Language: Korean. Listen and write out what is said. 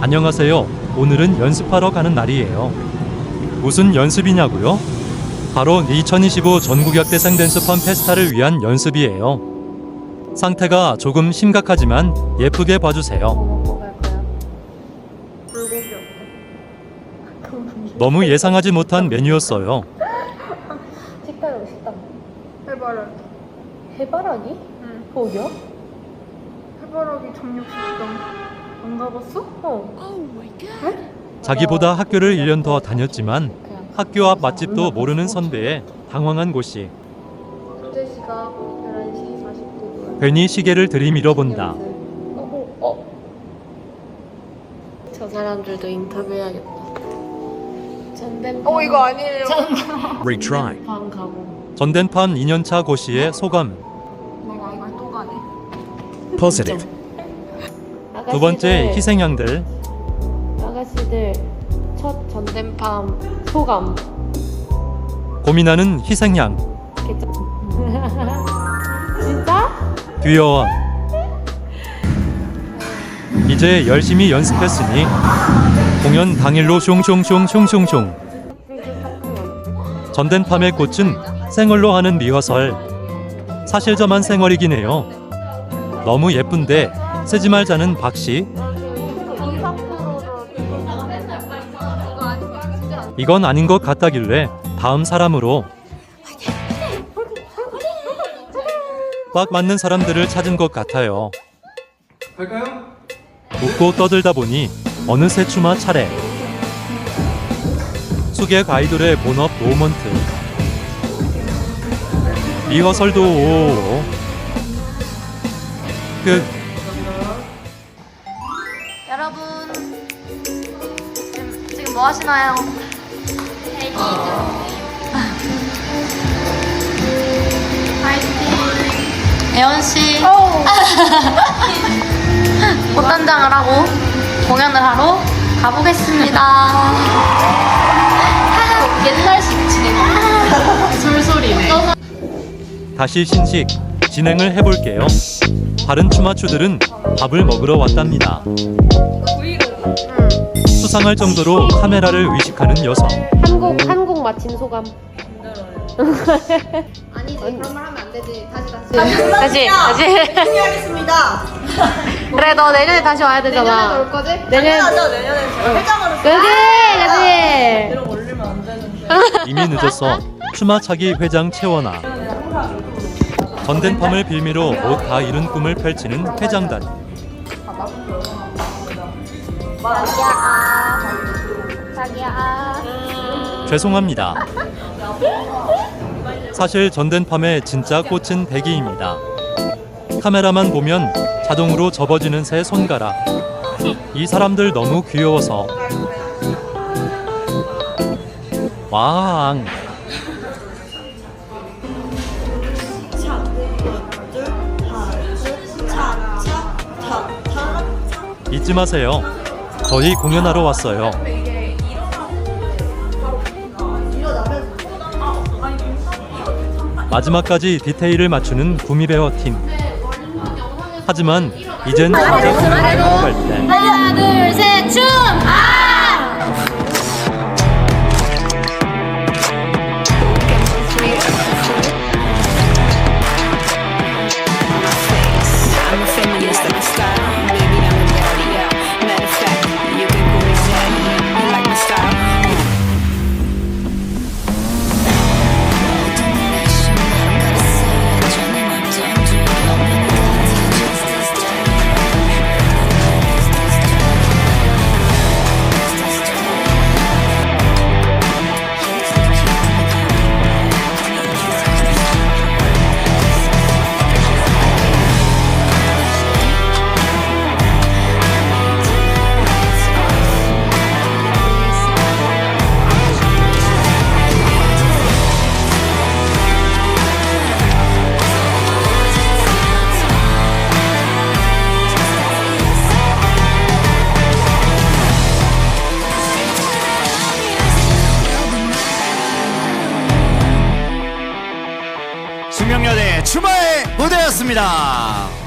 안녕하세요. 오늘은 연습하러 가는 날이에요. 무슨 연습이냐고요? 바로 2025 전국역대상 댄스펀 페스타를 위한 연습이에요. 상태가 조금 심각하지만 예쁘게 봐주세요. 너무 예상하지 못한 메뉴였어요. 식당 식당. 해바라기. 해바라기? 응. 거기요? 해바라기 정육식당. 안 가봤어? 어. 자기보다 학교를 1년 더 다녔지만 학교 앞 맛집도 모르는 선배에 당황한 곳이 현재 시각 11시 49분. 괜히 시계를 들이밀어 본다. 어, 어. 저 사람들도 인터뷰해야겠다. 전된 어 이거 아니에요. Retry. 방 가고. 전된팜 2년차 고시의 소감. 내가 이걸 또 가네. Positive. 두 번째 아가씨들, 희생양들. 아가씨들 첫 전된팜 소감. 고민하는 희생양. 괜찮? 진짜? 귀여워. 이제 열심히 연습했으니 공연 당일로 숑숑숑숑숑숑. 전된팜의 꽃은 생얼로 하는 리허설. 사실 저만 생얼이긴 해요. 너무 예쁜데 쓰지 말자는 박 씨. 이건 아닌 것 같다길래 다음 사람으로 꽉 맞는 사람들을 찾은 것 같아요. 갈까요? 웃고 떠들다 보니 어느새 추마 차례. 수객 아이돌의 본업 모먼트. 리허설도 오오오. 끝. 여러분 지금, 지금 뭐 하시나요? 애원 씨 꽃단장을 하고 공연을 하러 가보겠습니다. 옛날식 진행. 술술이네. 다시 신식 진행을 해볼게요. 다른 추마추들은 밥을 먹으러 왔답니다. 수상할 정도로 카메라를 의식하는 여성. 한국 한국 마친 소감. 아니지 그런 말 하면 안 되지. 다시 다시. 다시 다시. 하겠습니다. 그래 너 내년에 다시 와야 내년에 되잖아. 올 거지? 내년 내년에 회장으로. 그지 그지. 이미 늦었어. 추마차기 회장 채원아. 전된팜을 빌미로 못다 이룬 꿈을 펼치는 회장단. 죄송합니다. 사실 전된팜의 진짜 꽃은 대기입니다. 카메라만 보면 자동으로 접어지는 새 손가락. 이 사람들 너무 귀여워서. 왕. 잊지 마세요. 저희 공연하러 왔어요. 마지막까지 디테일을 맞추는 구미배어 팀. 하지만 이젠 진짜 공연을 하러 갈 때. 추마의 무대였습니다.